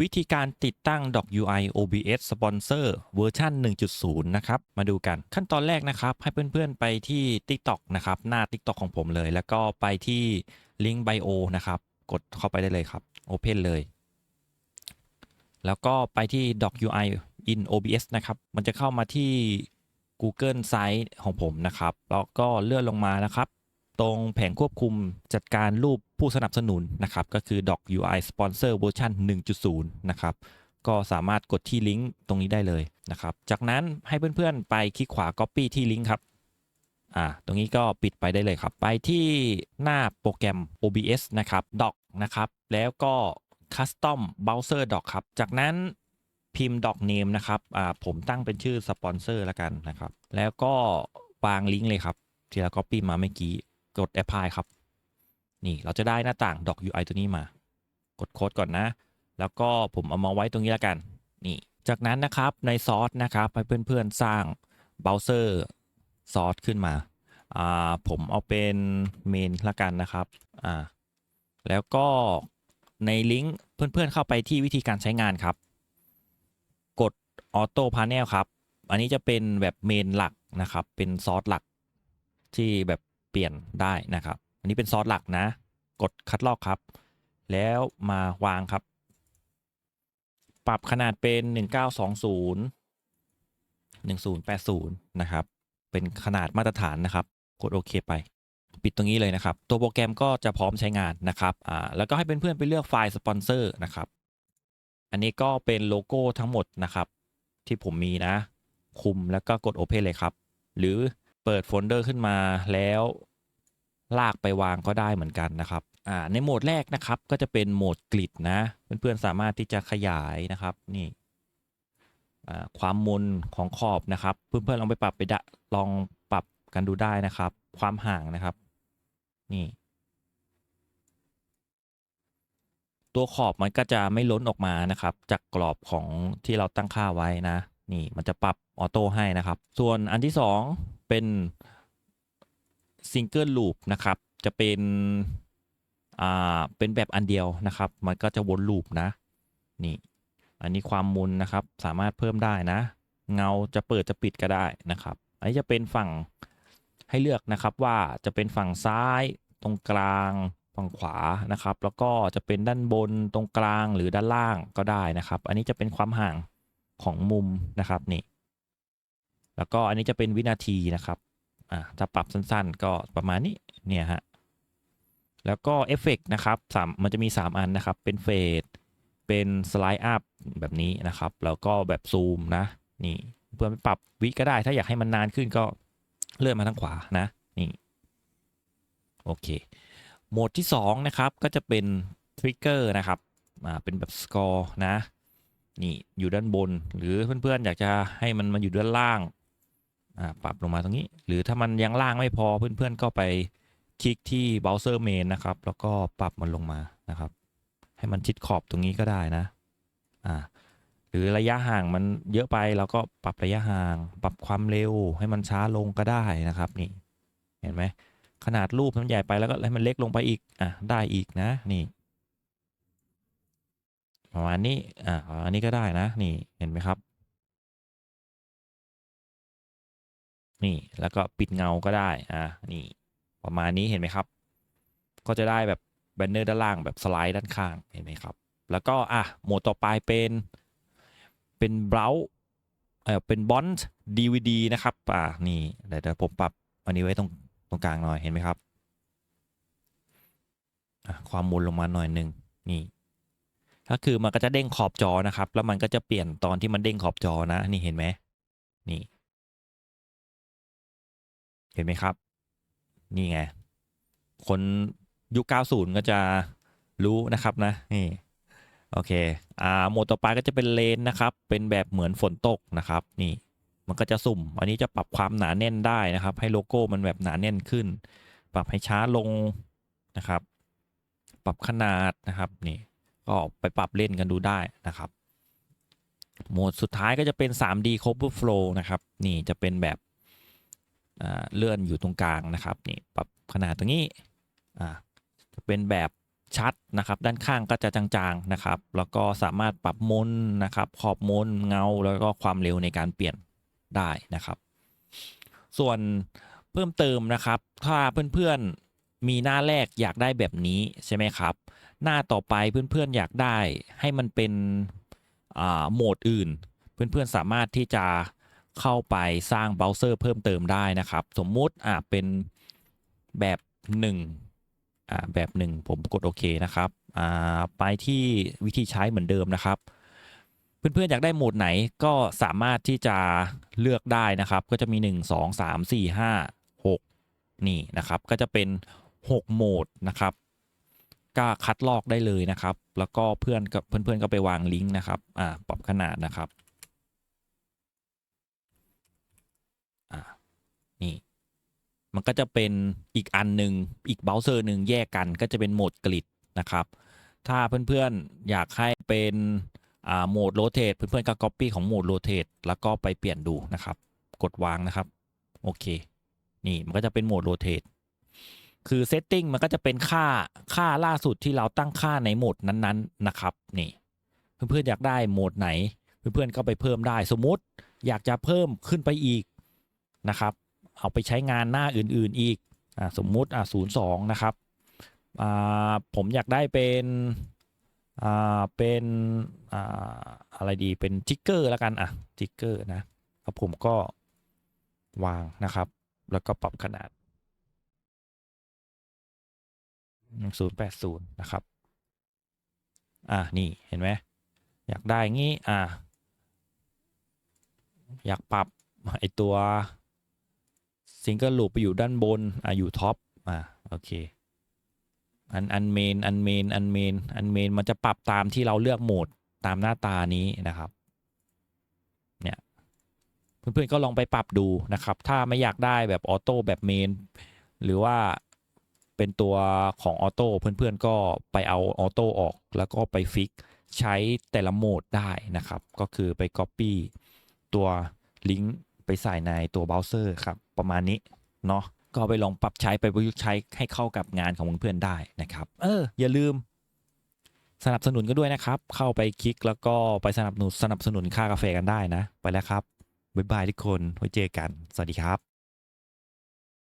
วิธีการติดตั้ง Doc UI OBS Sponsor เวอร์ชัน1.0 นะครับ มาดูกันขั้นตอนแรกนะครับ ให้เพื่อนๆไปที่ TikTok นะครับ หน้า TikTok ของผมเลย แล้วก็ไปที่ลิงก์ Bio นะครับ กดเข้าไปได้เลยครับ Open เลย แล้วก็ไปที่ Doc UI in OBS นะครับ มันจะเข้ามาที่ Google Site ของผมนะครับ แล้วก็เลื่อนลงมานะครับ ตรงแผงควบคุมจัดการรูปผู้สนับสนุนนะครับ ก็คือ Doc UI Sponsor เวอร์ชัน1.0 นะครับ ก็สามารถกดที่ลิงก์ตรงนี้ได้เลยนะครับ จากนั้นให้เพื่อนๆ ไปคลิกขวา Copy ที่ลิงก์ครับอ่าตรงนี้ก็ปิดไปได้เลยครับ ไปที่หน้าโปรแกรม OBS นะครับ Doc นะครับ แล้วก็ Custom Browser Doc ครับ จากนั้นพิมพ์ Doc Name นะครับอ่าผมตั้งเป็นชื่อสปอนเซอร์แล้วกันนะครับ แล้วก็วางลิงก์เลยครับที่เรา Copy มาเมื่อกี้ กด Apply ครับ นี่เราจะได้หน้าต่าง Doc UI ตัวนี้มา กดโค้ดก่อนนะ แล้วก็ผมเอามาไว้ตรงนี้แล้วกัน นี่ จากนั้นนะครับในซอสนะครับให้เพื่อนๆสร้างเบราว์เซอร์ซอสขึ้นมา อ่า ผมเอาเป็นเมนละกันนะครับ อ่า แล้วก็ในลิงก์เพื่อนๆเข้าไปที่วิธีการใช้งานครับ กดออโต้พา n นลครับ อันนี้จะเป็นแบบเมนหลักนะครับ เป็นซอสหลักที่แบบ เปลี่ยนได้นะครับ อันนี้เป็นซอสหลักนะ กดคัดลอกครับ แล้วมาวางครับ ปรับขนาดเป็น 1920 1080 นะครับ เป็นขนาดมาตรฐานนะครับ กดโอเคไป ปิดตรงนี้เลยนะครับ ตัวโปรแกรมก็จะพร้อมใช้งานนะครับ อ่า แล้วก็ให้เเพื่อนๆไปเลือกไฟล์สปอนเซอร์นะครับ อันนี้ก็เป็นโลโก้ทั้งหมดนะครับ ที่ผมมีนะ คุมแล้วก็กด Open เลยครับ หรือ ปิดโฟลเดอร์ขึ้นมาแล้วลากไปวางก็ได้เหมือนกันนะครับอ่าในโหมดแรกนะครับก็จะเป็นโหมดกริดนะเพื่อนๆสามารถที่จะขยายนะครับนี่อ่าความมนของขอบนะครับ เพื่อนๆลองไปปรับไปดะลองปรับกันดูได้นะครับ ความห่างนะครับนี่ตัวขอบมันก็จะไม่ล้นออกมานะครับ จากกรอบของที่เราตั้งค่าไว้นะ นี่มันจะปรับออโต้ให้นะครับ ส่วนอันที่สอง เป็นซิงเกิลลูปนะครับ จะเป็น อ่า เป็นแบบอันเดียวนะครับ มันก็จะวนลูปนะ นี่ อันนี้ความมุนนะครับ สามารถเพิ่มได้นะ เงาจะเปิดจะปิดก็ได้นะครับ อันนี้จะเป็นฝั่งให้เลือกนะครับว่าจะเป็นฝั่งซ้ายตรงกลางฝั่งขวานะครับ แล้วก็จะเป็นด้านบนตรงกลางหรือด้านล่างก็ได้นะครับ อันนี้จะเป็นความห่างของมุมนะครับนี่ แล้วก็อันนี้จะเป็นวินาทีนะครับอ่าถ้าปรับสั้นๆ ก็ประมาณนี้เนี่ยฮะแล้วก็เอฟเฟกนะครับสามมันจะมี 3 อันนะครับ เป็นเฟดเป็นสไลด์อัพแบบนี้นะครับ แล้วก็แบบซูมนะ นี่เพื่อไปปรับวิก็ได้ ถ้าอยากให้มันนานขึ้นก็เลื่อนมาทางขวานะ นี่ โอเค โหมดที่ 2 นะครับ ก็จะเป็นทริกเกอร์นะครับ อ่า เป็นแบบสกอร์นะ นี่ อยู่ด้านบน หรือเพื่อนๆ อยากจะให้มันมาอยู่ด้านล่าง ปรับลงมาตรงนี้ หรือถ้ามันยังล่างไม่พอเพื่อนๆก็ไปคลิกที่ browser main นะครับ แล้วก็ปรับมันลงมานะครับ ให้มันชิดขอบตรงนี้ก็ได้นะอ่าหรือระยะห่างมันเยอะไปเราก็ปรับระยะห่าง ปรับความเร็วให้มันช้าลงก็ได้นะครับนี่เห็นไหมขนาดรูปมันใหญ่ไปแล้วก็ให้มันเล็กลงไปอีกอะได้อีกนะนี่ประมาณนี้อ่าอันนี้ก็ได้นะนี่เห็นไหมครับ นี่แล้วก็ปิดเงาก็ได้อ่านี่ประมาณนี้เห็นไหมครับ ก็จะได้แบบแบนเนอร์ด้านล่างแบบสไลด์ด้านข้างเห็นไหมครับ แล้วก็อะโหมดต่อไปเป็นเป็นเบราว์เออเป็นบอนด์ DVD นะครับอ่านี่เดี๋ยวเดี๋ยวผมปรับอันนี้ไว้ตรงตรงกลางหน่อยเห็นไหมครับความมูลลงมาหน่อยหนึ่งนี่ก็คือมันก็จะเด้งขอบจอนะครับ แล้วมันก็จะเปลี่ยนตอนที่มันเด้งขอบจอนะ นี่เห็นไหมนี่ ห็นไหมครับ นี่ไง คนยุค 90 ก็จะรู้นะครับนะ นี่ โอเค อ่า โหมดต่อไปก็จะเป็นเลนนะครับ เป็นแบบเหมือนฝนตกนะครับ นี่ มันก็จะสุ่ม อันนี้จะปรับความหนาแน่นได้นะครับ ให้โลโก้มันแบบหนาแน่นขึ้น ปรับให้ช้าลงนะครับ ปรับขนาดนะครับ นี่ ก็ไปปรับเล่นกันดูได้นะครับ โหมดสุดท้ายก็จะเป็น 3D Cover Flow นะครับ นี่จะเป็นแบบ เลื่อนอยู่ตรงกลางนะครับนี่ปรับขนาดตรงนี้จะเป็นแบบชัดนะครับ ด้านข้างก็จะจางๆนะครับ แล้วก็สามารถปรับมนนะครับ ขอบมนเงาแล้วก็ความเร็วในการเปลี่ยนได้นะครับ ส่วนเพิ่มเติมนะครับ ถ้าเพื่อนๆมีหน้าแรกอยากได้แบบนี้ใช่ไหมครับ หน้าต่อไปเพื่อนๆอยากได้ให้มันเป็นโหมดอื่น เพื่อนๆสามารถที่จะ เข้าไปสร้างเบราว์เซอร์เพิ่มเติมได้นะครับ สมมุติอ่าเป็นแบบ1อ่าแบบ1 ผมกดโอเคนะครับอ่าไปที่วิธีใช้เหมือนเดิมนะครับ เพื่อนๆอยากได้โหมดไหนก็สามารถที่จะเลือกได้นะครับ ก็จะมี 1 2 3 4 5 6 นี่นะครับ ก็จะเป็น 6 โหมดนะครับก็คัดลอกได้เลยนะครับ แล้วก็เพื่อนกับเพื่อนๆก็ไปวางลิงก์นะครับ อ่า ปรับขนาดนะครับ อ่า นี่ มันก็จะเป็นอีกอันหนึ่งอีกเบราว์เซอร์หนึ่งแยกกันก็จะเป็นโหมดกริดนะครับ ถ้าเพื่อนๆอยากให้เป็นโหมดโรเตทเพื่อนๆก็ Copy ของโหมดโรเตทแล้วก็ไปเปลี่ยนดูนะครับ กดวางนะครับ โอเค นี่มันก็จะเป็นโหมดโรเตทคือเซตติ้งมันก็จะเป็นค่าค่าล่าสุดที่เราตั้งค่าในโหมดนั้นๆนะครับ นี่ เพื่อนๆอยากได้โหมดไหน เพื่อนๆก็ไปเพิ่มได้สมมติอยากจะเพิ่มขึ้นไปอีกนะครับ เอาไปใช้งานหน้าอื่นๆอีกอสมมุติอ่าศูนย์สองนะครับผมอยากได้เป็นเป็นออะไรดีเป็นจิกเกอร์แล้วกันอะจิกเกอร์นะครับผมก็วางนะครับ แล้วก็ปรับขนาดศูนย์แปดศูนะครับ อ่านี่เห็นไหมอยากได้งี้ อ่าอยากปรับไอตัว ซิงเกิลลูปไปอยู่ด้านบนอ่าอยู่ท็อปอ่าโอเคอันอันเมนอันเมนอันเมนอันเมนมันจะปรับตามที่เราเลือกโหมดตามหน้าตานี้นะครับเนี่ยเพื่อนๆก็ลองไปปรับดูนะครับ ถ้าไม่อยากได้แบบออโต้แบบเมนหรือว่าเป็นตัวของออโต้เพื่อนๆก็ไปเอาออโต้ออกแล้วก็ไปฟิกใช้แต่ละโหมดได้นะครับ ก็คือไป Copy ตัวลิงก์ไปใส่ในตัวเบราว์เซอร์ครับ ประมาณนี้เนาะก็ไปลองปรับใช้ไปประยุกต์ใช้ให้เข้ากับงานของเพื่อนๆได้นะครับ เออ อย่าลืม สนับสนุนก็ด้วยนะครับ เข้าไปคลิกแล้วก็ไปสนับสนุนสนับสนุนค่ากาแฟกันได้นะ ไปแล้วครับบ๊ายบายทุกคนไว้เจอกัน สวัสดีครับ